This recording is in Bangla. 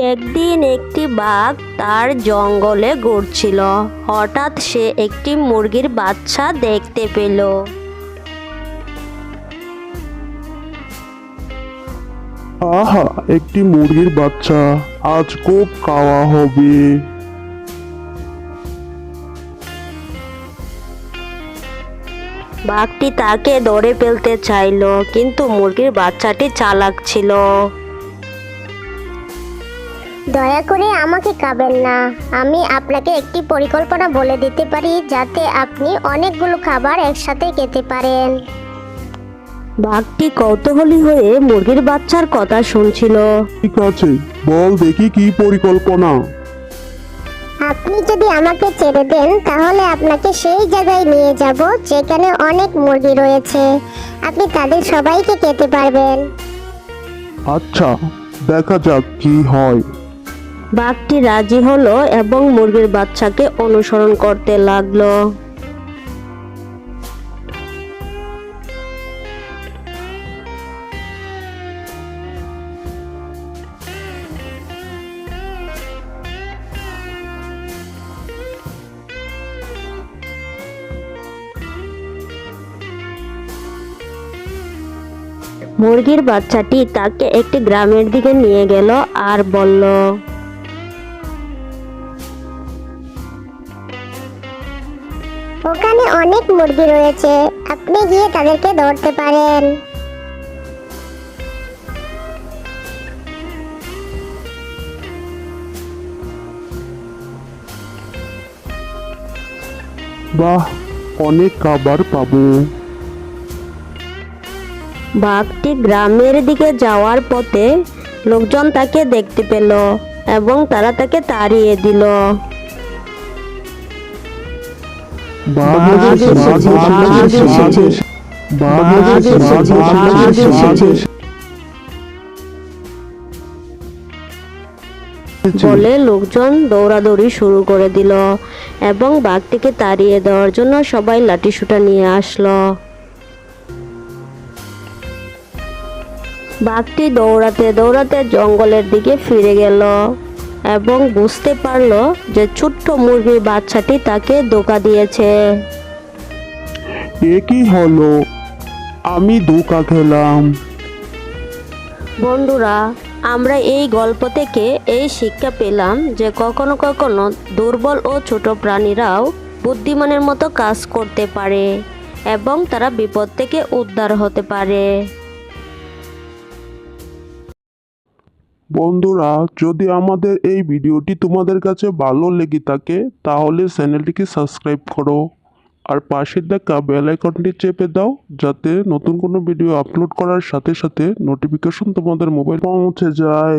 একদিন একটি বাঘ তার জঙ্গলে ঘুরছিল। হঠাৎ সে একটি মুরগির বাচ্চা দেখতে পেল। আহা একটি মুরগির বাচ্চা। আজ খুব খাওয়া হবে। বাঘটি তাকে ধরে ফেলতে চাইলো কিন্তু মুরগির বাচ্চাটি চালাক ছিল। দয়া করে আমাকে খাবেন না। আমি আপনাকে একটি পরিকল্পনা বলে দিতে পারি যাতে আপনি অনেকগুলো খাবার একসাথে খেতে পারেন। বাঘটি কৌতূহলী হয়ে মুরগির বাচ্চার কথা শুনছিল। ঠিক আছে বল দেখি কি পরিকল্পনা। আপনি যদি আমাকে ছেড়ে দেন তাহলে আপনাকে সেই জায়গায় নিয়ে যাব যেখানে অনেক মুরগি রয়েছে। আপনি তাদের সবাইকে খেতে পারবেন। আচ্ছা দেখা যাক কি হয়। বাঘটি রাজি হলো এবং মুরগির বাচ্চাকে অনুসরণ করতে লাগল। মুরগির বাচ্চাটি তাকে একটি গ্রামের দিকে নিয়ে গেল আর বলল ওখানে অনেক মুরগি রয়েছে। আপনি গিয়ে তাদেরকে ধরতে পারেন। বাহ অনেক খাবার পাবো। বাঘটি গ্রামের দিকে যাওয়ার পথে লোকজন তাকে দেখতে পেল এবং তারা তাকে তাড়িয়ে দিল। বলে লোকজন দৌড়াদৌড়ি শুরু করে দিল এবং বাঘটিকে তাড়িয়ে দেওয়ার জন্য সবাই লাঠি সুটা নিয়ে আসলো। বাঘটি দৌড়াতে দৌড়াতে জঙ্গলের দিকে ফিরে গেল। এবং বুঝতে পারল যে ছোট্ট মুরগির বাচ্চাটি তাকে ধোকা দিয়েছে। এ কি হলো? আমি ধোকা খেলাম। বন্ধুরা আমরা এই গল্প থেকে এই শিক্ষা পেলাম যে কখনো কখনো দুর্বল ও ছোট প্রাণীরাও বুদ্ধিমানের মতো কাজ করতে পারে এবং তারা বিপদ থেকে উদ্ধার হতে পারে। বন্ধুরা, যদি আমাদের এই ভিডিওটি তোমাদের কাছে ভালো লেগে থাকে, তাহলে চ্যানেলটিকে সাবস্ক্রাইব করো। আর পাশে দেখা বেল আইকনটি চেপে দাও, যাতে নতুন কোনো ভিডিও আপলোড করার সাথে সাথে নোটিফিকেশন তোমাদের মোবাইল পৌঁছে যায়।